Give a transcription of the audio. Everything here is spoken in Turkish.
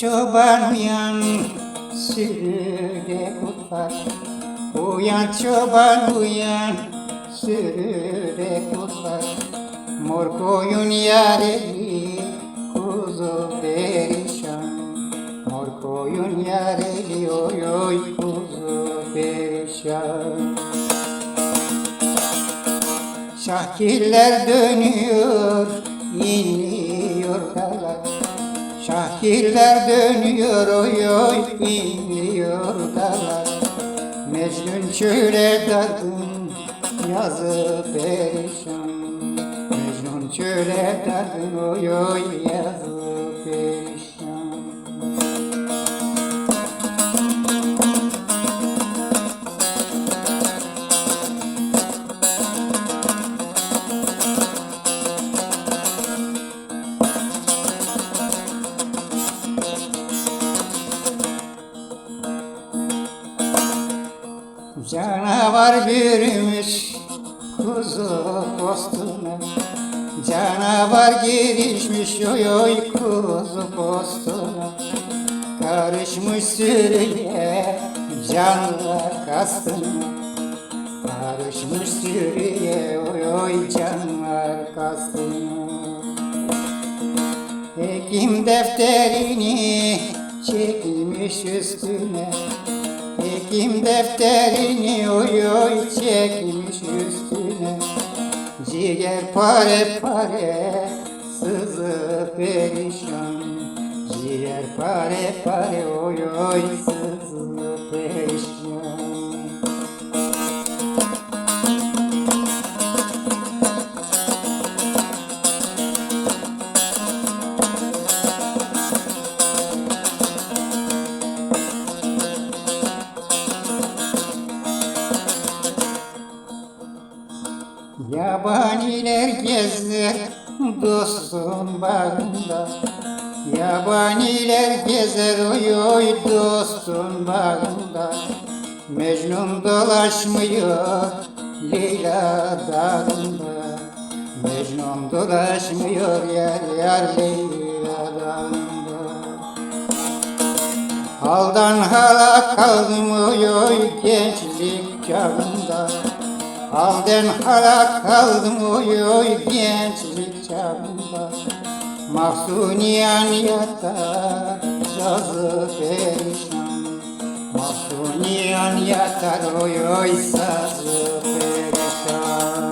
çoban uyan Sürüde kurtlar Uyan çoban uyan Sürüde kurtlar Mor koyun yareli Kuzu perişan. Mor koyun yareli Oy oy kuzu perişan. Şahkiller dönüyor, dağlar. Şahkiller dönüyor, oy oy, inliyor dağlar. Mecnun çöle dardın, yazı perişan. Mecnun çöle dardın, oy oy, yazı Canavar kuzu postuna Canavar girişmiş oy oy kuzu postuna. Karışmış sürüye canlar kastına. Karışmış sürüye oy oy canlar kastına. Hekim defterini çekmiş üstüne Hekim defterini oy oy çekmiş üstüne. Ciğer pare pare sızı perişan. Ciğer pare pare oy oy perişan Yabaniler gezer dostun bağında. Yabaniler gezer oy oy dostun bağında. Mecnun dolaşmıyor Leyla dağında. Mecnun dolaşmıyor yar yar Leyla dağında. Haldan hala kaldım oy oy çağında Halden hala kaldım oy oy gençlik çağında Mahsuniyan yatar sazı perişan. Mahsuniyan yatar oy oy sazı perişan